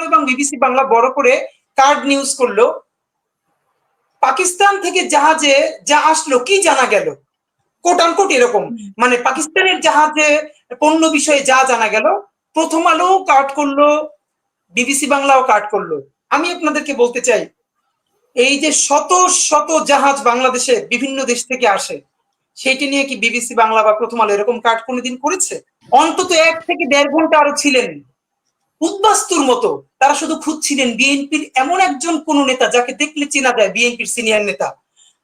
আলো এবং বিবিসি বাংলা বড় করে কার্ড নিউজ করল। পাকিস্তান থেকে জাহাজে যা আসলো, কি জানা গেল? কোট আনকোট এরকম। মানে পাকিস্তানের জাহাজে পণ্য বিষয়ে যা জানা গেল, প্রথম আলো কাট করল, বিবিসি বাংলাও কাট করল। আমি আপনাদেরকে বলতে চাই, এই যে শত শত জাহাজ বাংলাদেশে বিভিন্ন দেশ থেকে আসে, সেইটি নিয়ে কি বিবিসি বাংলা বা প্রথম আলো এরকম কাট কোনোদিন করেছে? অন্তত এক থেকে দেড় ঘণ্টা আরও ছিলেন। উদ্বাস্তুর মতো। তারা শুধু খুঁজছিলেন বিএনপির এমন একজন কোন নেতা যাকে দেখলে চেনা যায় বিএনপির সিনিয়র নেতা।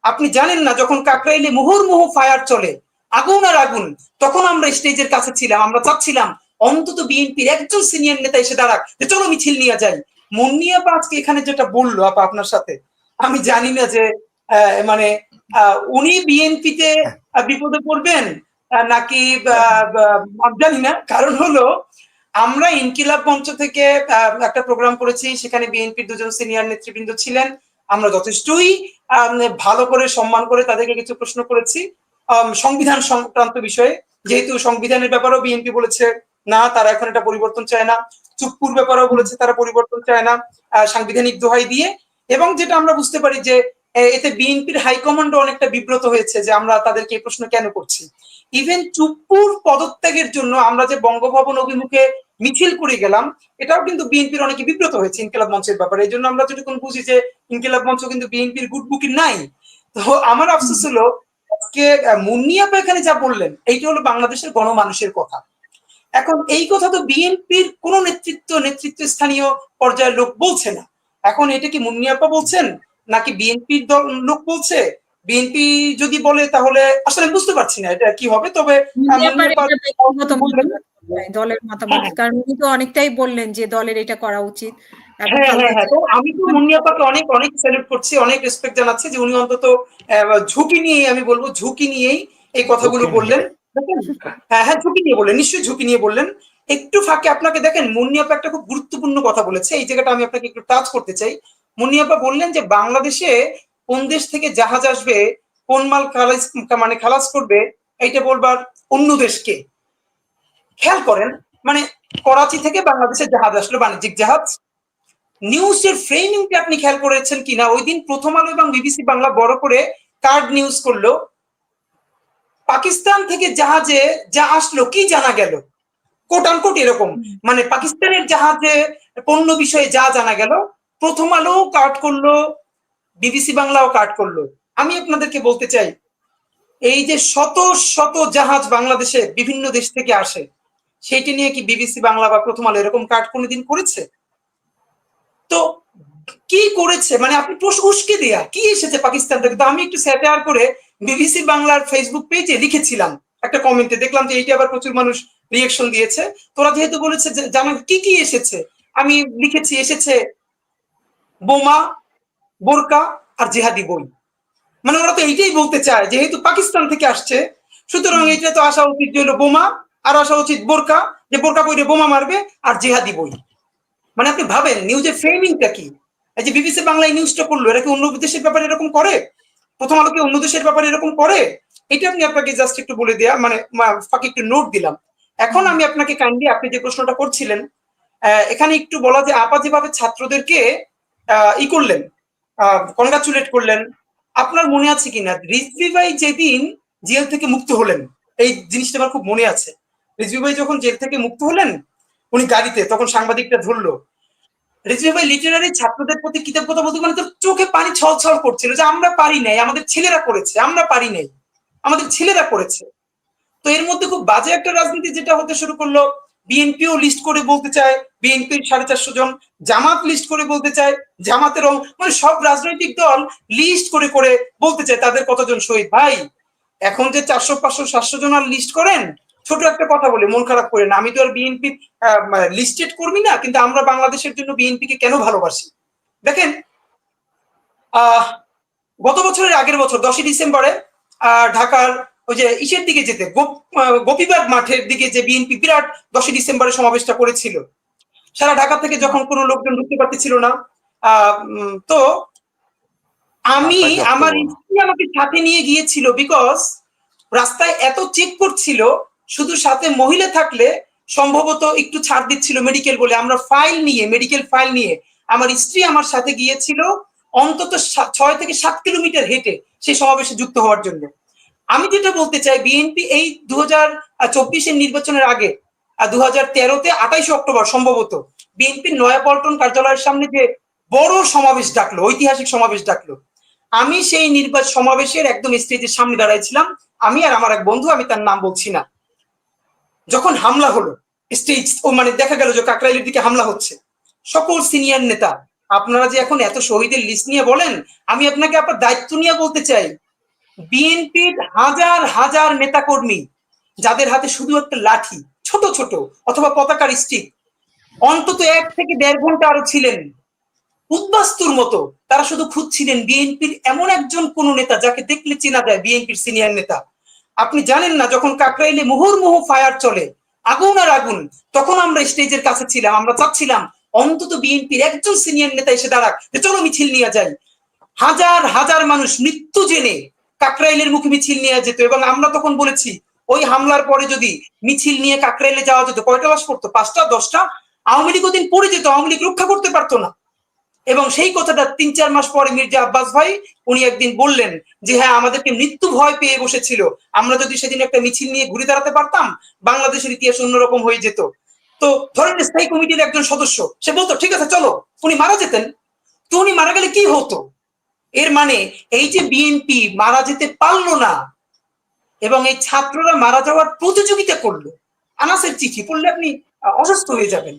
আপনি জানেন না যখন কাকরাইলে মুহুর্মুহু ফায়ার চলে আগুন আর আগুন তখন আমরা স্টেজের কাছে ছিলাম আমরা চাচ্ছিলাম অন্তত বিএনপির একজন সিনিয়র নেতা এসে দাঁড়াক যে চলো মিছিল নিয়ে যাই। মুন্নিয়া আজকে এখানে যেটা বলল আপা আপনার সাথে আমি জানি না যে আহ, মানে আহ, উনি বিএনপিতে বিপদে পড়বেন নাকি জানি না। কারণ হলো আমরা ইনকিলাব মঞ্চ থেকে একটা প্রোগ্রাম করেছি, সেখানে বিএনপির দুজন সিনিয়র নেতৃবৃন্দ ছিলেন। আমরা যথেষ্টই ভালো করে সম্মান করে তাদেরকে কিছু প্রশ্ন করেছি। সংবিধান সংক্রান্ত বিষয়ে, যেহেতু সংবিধানের ব্যাপারেও বিএনপি বলেছে, না, তারা এখন এটা পরিবর্তন চায় না। চুপ্পুর ব্যাপারেও বলেছে, তারা পরিবর্তন চায় না সাংবিধানিক দোহাই দিয়ে। এবং যেটা আমরা বুঝতে পারি যে এতে বিএনপির হাইকমান্ডও অনেকটা বিব্রত হয়েছে যে আমরা তাদেরকে এই প্রশ্ন কেন করছি। ইভেন চুপ্পুর পদত্যাগের জন্য আমরা যে বঙ্গভবন অভিমুখে মিছিল করে গেলাম। এটাও কিন্তু বিএনপির অনেকে বিব্রত হয়েছে ইনকিলাব মঞ্চের ব্যাপারে। এই জন্য আমরা যেটুকু বুঝি যে ইনকিলাব মঞ্চ কিন্তু বিএনপির গুড বুকিং নাই। তো আমার আফসোস হলো, আজকে মুন্নিয়াপা এখানে যা বললেন, এইটা হলো বাংলাদেশের গণমানুষের কথা। এখন এই কথা তো বিএনপির কোন নেতৃত্ব নেতৃত্ব স্থানীয় পর্যায়ের লোক বলছে না। এখন এটা কি মুন্নিয়াপা বলছেন? নাকি বিএনপির দল লোক বলছে? বিএনপি যদি বলে তাহলে আসলে বুঝতে পারছি না এটা কি হবে তবে মতামত, দলের মতামত। হ্যাঁ। কারণ উনি তো অনেকটাই বললেন যে দলের এটা করা উচিত। হ্যাঁ হ্যাঁ হ্যাঁ। আমি তো মুন্নিয়াপাকে অনেক অনেক স্যালুট করছি অনেক রেসপেক্ট জানাচ্ছি যে উনি অন্তত আহ, ঝুঁকি নিয়ে আমি বলব ঝুঁকি নিয়েই এই কথাগুলো বললেন। হ্যাঁ হ্যাঁ ঝুঁকি নিয়ে বললেন নিশ্চয়ই ঝুঁকি নিয়ে বললেন। একটু ফাঁকে আপনাকে দেখেন মুন্নিয়াপা একটা খুব গুরুত্বপূর্ণ কথা বলেছে। এই জায়গাটা আমি আপনাকে একটু টাচ করতে চাই। মুন্নিয়াপা বললেন যে বাংলাদেশে কোন দেশ থেকে জাহাজ আসবে, কোন মাল খালাস মানে খালাস করবে, এইটা বলবার অন্য দেশকে। খেয়াল করেন মানে করাচি থেকে বাংলাদেশে জাহাজ আসলো, বাণিজ্যিক জাহাজ। নিউজের ফ্রেমিংটা আপনি খেয়াল করেছেন কিনা? ওই দিন প্রথম আলো এবং বিবিসি বাংলা বড় করে কার্ড নিউজ করল। পাকিস্তান থেকে জাহাজে যা আসলো, কি জানা গেল? কোট আনকোট এরকম। মানে পাকিস্তানের জাহাজে পণ্য বিষয়ে যা জানা গেল, প্রথম আলো কার্ড করল বিবিসি বাংলাও কাট করল। আমি আপনাদেরকে বলতে চাই, এই যে শত শত জাহাজ বাংলাদেশে বিভিন্ন দেশ থেকে আসে, সেইটি নিয়ে কি বিবিসি বাংলা বা প্রথম আলো এরকম কাট কোনোদিন করেছে? তো কি করেছে? মানে আপনি প্রশ্ন উস্কে দেয়া, কি এসেছে পাকিস্তান থেকে? তো আমি একটু স্যাটার করে বিবিসি বাংলার ফেসবুক পেজে লিখেছিলাম, একটা কমেন্টে দেখলাম যে এইটা আবার প্রচুর মানুষ রিয়েকশন দিয়েছে। তোরা যেহেতু বলেছে জানা কি কি এসেছে, আমি লিখেছি এসেছে বোমা বোরকা আর জেহাদি বই। মানে ওরা তো এইটাই বলতে চায় যেহেতু পাকিস্তান থেকে আসছে। সুতরাং এটা তো আসা উচিত যে হলো বোমা আর আসা উচিত বোরকা যে বোরকা পরে বোমা মারবে আর জেহাদি বই। মানে আপনি ভাবেন নিউজের ফ্রেমিংটা কি? এই যে বিবিসি বাংলায় নিউজটা করল এরা কি অন্য দেশের ব্যাপারে এরকম করে? প্রথম আলো কি অন্য দেশের ব্যাপারে এরকম করে? এটা আমি আপনাকে জাস্ট একটু বলে দেয়া মানে ফাঁকে একটু নোট দিলাম। এখন আমি আপনাকে কাইন্ডলি আপনি যে প্রশ্নটা করছিলেন আহ, এখানে একটু বলা যে আপা যেভাবে ছাত্রদেরকে আহ, ই করলেন কনগ্রাচুলেট করলেন। আপনার মনে আছে কিনা? রিজভি ভাই যেদিন জেল থেকে মুক্ত হলেন, এই জিনিসটা আমার খুব মনে আছে। রিজভি ভাই যখন জেল থেকে মুক্ত হলেন, উনি গাড়িতে, তখন সাংবাদিকটা ধরলো। রিজভি ভাই লিটারারি ছাত্রদের প্রতি কৃতজ্ঞতা বলতে মানে তোর চোখে পানি ছল ছল করছিল যে আমরা পারি নাই, আমাদের ছেলেরা করেছে, আমরা পারি নাই। আমাদের ছেলেরা করেছে। তো এর মধ্যে খুব বাজে একটা রাজনীতি যেটা হতে শুরু করল বিএনপিও লিস্ট করে বলতে চায় বিএনপির সাড়ে চারশো জন, জামাত লিস্ট করে বলতে চায়, জামাতের মানে সব রাজনৈতিক দল লিস্ট করে করে বলতে চায় তাদের কতজন শহীদ। ভাই, এখন যে চারশো, পাঁচশো, সাতশো জন আর লিস্ট করেন, ছোট একটা কথা বলে, মন খারাপ করে না। আমি তো আর বিএনপি লিস্টেড করবি না, কিন্তু আমরা বাংলাদেশের জন্য বিএনপি কে কেন ভালোবাসি? দেখেন, আহ, গত বছরের আগের বছর, দশই ডিসেম্বরে ঢাকার ওই যে ইসের দিকে যেতে গোপীবাগ মাঠের দিকে যে বিএনপি বিরাট দশই ডিসেম্বরে সমাবেশটা করেছিল। সারা ঢাকা থেকে যখন কোনো লোকজন ঢুকতে পারতেছিল না। তো আমি আমার স্ত্রী আমাকে সাথে নিয়ে গিয়েছিল বিকজ রাস্তায় এত চেক করছিল শুধু সাথে মহিলা থাকলে সম্ভবত একটু ছাড় দিচ্ছিল মেডিকেল বলে। আমরা ফাইল নিয়ে মেডিকেল ফাইল নিয়ে আমার স্ত্রী আমার সাথে গিয়েছিল অন্তত ছয় থেকে সাত কিলোমিটার হেঁটে সেই সমাবেশে যুক্ত হওয়ার জন্য। আমি যেটা বলতে চাই, বিএনপি এই দু হাজার নির্বাচনের আগে দু হাজার তেরোতে আঠাইশে অক্টোবর সম্ভবত, বিএনপির নয়াপল্টন কার্যালয়ের সামনে যে বড় সমাবেশ ডাকলো, ঐতিহাসিক সমাবেশ ডাকলো, আমি সেই নির্বাচন সমাবেশের একদম স্টেজের সামনে দাঁড়াইছিলাম, আমি আর আমার এক বন্ধু, আমি তার নাম বলছি না। যখন হামলা হলো, স্টেজ, ও মানে দেখা গেল যে কাকরাইলের দিকে হামলা হচ্ছে, সকল সিনিয়র নেতা, আপনারা যে এখন এত শহীদের লিস্ট নিয়ে বলেন, আমি আপনাকে আপনার দায়িত্ব নিয়ে বলতে চাই বিএনপির হাজার হাজার নেতাকর্মী, যাদের হাতে শুধু একটা লাঠি, ছোট ছোট, অথবা পতাকার স্টিক অন্তত এক থেকে দেড় ঘণ্টা আরও ছিলেন। উদ্বাস্তুর মতো তারা শুধু খুঁজছিলেন বিএনপির এমন একজন কোন নেতা যাকে দেখলে চেনা যায় বিএনপির সিনিয়র নেতা। আপনি জানেন না, যখন কাকরাইলে মুহুর্মুহু ফায়ার চলে, আগুন আর আগুন, তখন আমরা স্টেজের কাছে ছিলাম, আমরা চাচ্ছিলাম অন্তত বিএনপির একজন সিনিয়র নেতা এসে দাঁড়াক চলো মিছিল নিয়ে যাই। হাজার হাজার মানুষ মৃত্যু জেনে কাকরাইলের মুখে মিছিল নিয়ে যেত এবং আমরা তখন বলেছি, ওই হামলার পরে যদি মিছিল নিয়ে কাকরাইলে যাওয়া যেত, কয়টা বাস পড়তো পাঁচটা, দশটা? আওয়ামী লীগ ওদিন পড়ে যেত, আওয়ামী লীগ রক্ষা করতে পারতো না। এবং সেই কথাটা তিন, চার মাস পরে মির্জা আব্বাস ভাই, উনি একদিন বললেন যে হ্যাঁ আমাদেরকে মৃত্যু ভয় পেয়ে বসেছিল। আমরা যদি সেদিন একটা মিছিল নিয়ে ঘুরে দাঁড়াতে পারতাম, বাংলাদেশের ইতিহাস অন্যরকম হয়ে যেত। তো ধরেন স্থায়ী কমিটির একজন সদস্য, সে বলতো, ঠিক আছে, চলো। উনি মারা যেতেন। তো উনি মারা গেলে কি হতো? এর মানে এই যে বিএনপি মারা যেতে পারল না, এবং এই ছাত্ররা মারা যাওয়ার প্রতিযোগিতা করল। আনাসের চিঠি পড়লে আপনি অসুস্থ হয়ে যাবেন।